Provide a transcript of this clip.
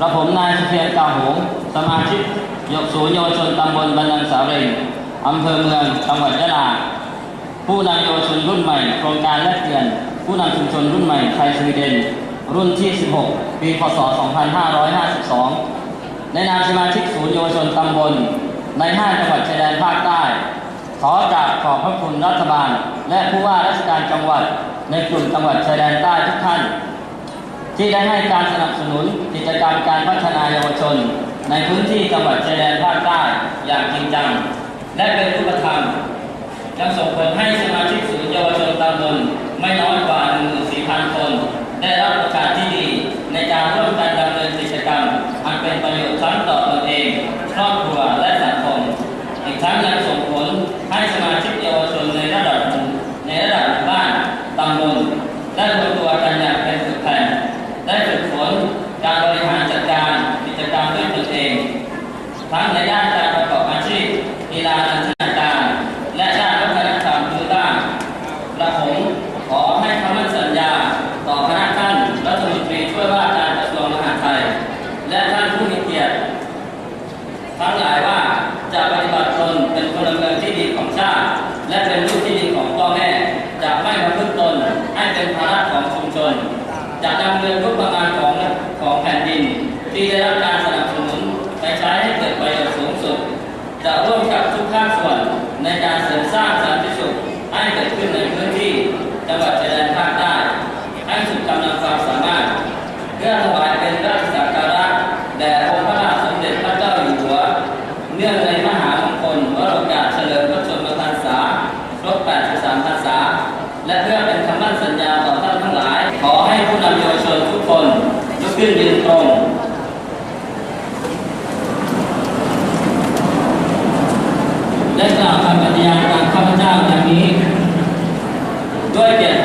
กระผมนายเสถียรกาหงสมาชิกยกศูนย์เยาวชนตำบลบันนังสาเรงอำเภอเมืองจังหวัดยะลา ผู้นำเยาวชนรุ่นใหม่ โครงการแลกเปลี่ยน ผู้นำชุมชนรุ่นใหม่ไทยสวีเดน รุ่นที่ 16 ปีพศ 2552 ในนามสมาชิกศูนย์เยาวชนตำบล ในห้าจังหวัดชายแดนภาคใต้ ขอกราบขอบพระคุณรัฐบาล และผู้ว่าราชการจังหวัดในกลุ่มจังหวัดชายแดนใต้ทุกท่าน ที่ได้ให้การสนับสนุนกิจกรรมการพัฒนาเยาวชน ในพื้นที่จังหวัดชายแดนภาคใต้อย่างจริงจัง และเป็นรูปธรรมยังส่งผลให้สมาชิกศูนย์เยาวชนตำบลไม่น้อยกว่า 14,000 คน ได้รับโอกาสที่ดีในการร่วมกันดำเนินกิจกรรม อันเป็นประโยชน์ทั้งต่อตนเอง ครอบครัวและสังคม อีกทั้งยังส่งผลให้สมาชิกเยาวชนในระดับหมู่ในระดับหมู่บ้านตำบลได้รวมตัวกันอย่างเป็นสุดแผ่น ได้ฝึกฝนการบริหารจัดการกิจกรรมด้วยตนเอง ทั้งในด้านการประกอบอาชีพกีฬานันทนาการ และด้านวัฒนธรรมพื้นบ้านและผมขอให้คำมั่นสัญญา ต่อคณะท่านรัฐมนตรีช่วยว่าการกระทรวงมหาดไทย และท่านผู้มีเกียรติ ทั้งหลายว่า จะปฏิบัติตนเป็นพลเมืองที่ดีของชาติ และเป็นลูกที่ดีของพ่อแม่ จะไม่ประพฤติตนให้เป็นภาระของชุมชน จะนำเงินทุกประมาณของของแผ่นดิน ที่ได้รับการสนับสนุนไปใช้ให้เกิดประโยชน์สูงสุด จะร่วมกับทุกภาคส่วนในการเสริมสร้างสันติสุขให้เกิดขึ้นในพื้นที่จังหวัดชายแดนภาคใต้ให้สุดกำลังความสามารถเพื่อถวายเป็นราชสักการะแด่องค์พระบาทสมเด็จพระเจ้าอยู่หัว เนื่อง และเพื่อเป็นคำมั่นสัญญาต่อท่านทั้งหลาย ขอให้ผู้นำเยาวชนทุกคนลุกขึ้นยืนตรงและกล่าวคำปฏิญาณกามข้าพเจ้าดังนี้ ด้วยเกียรติ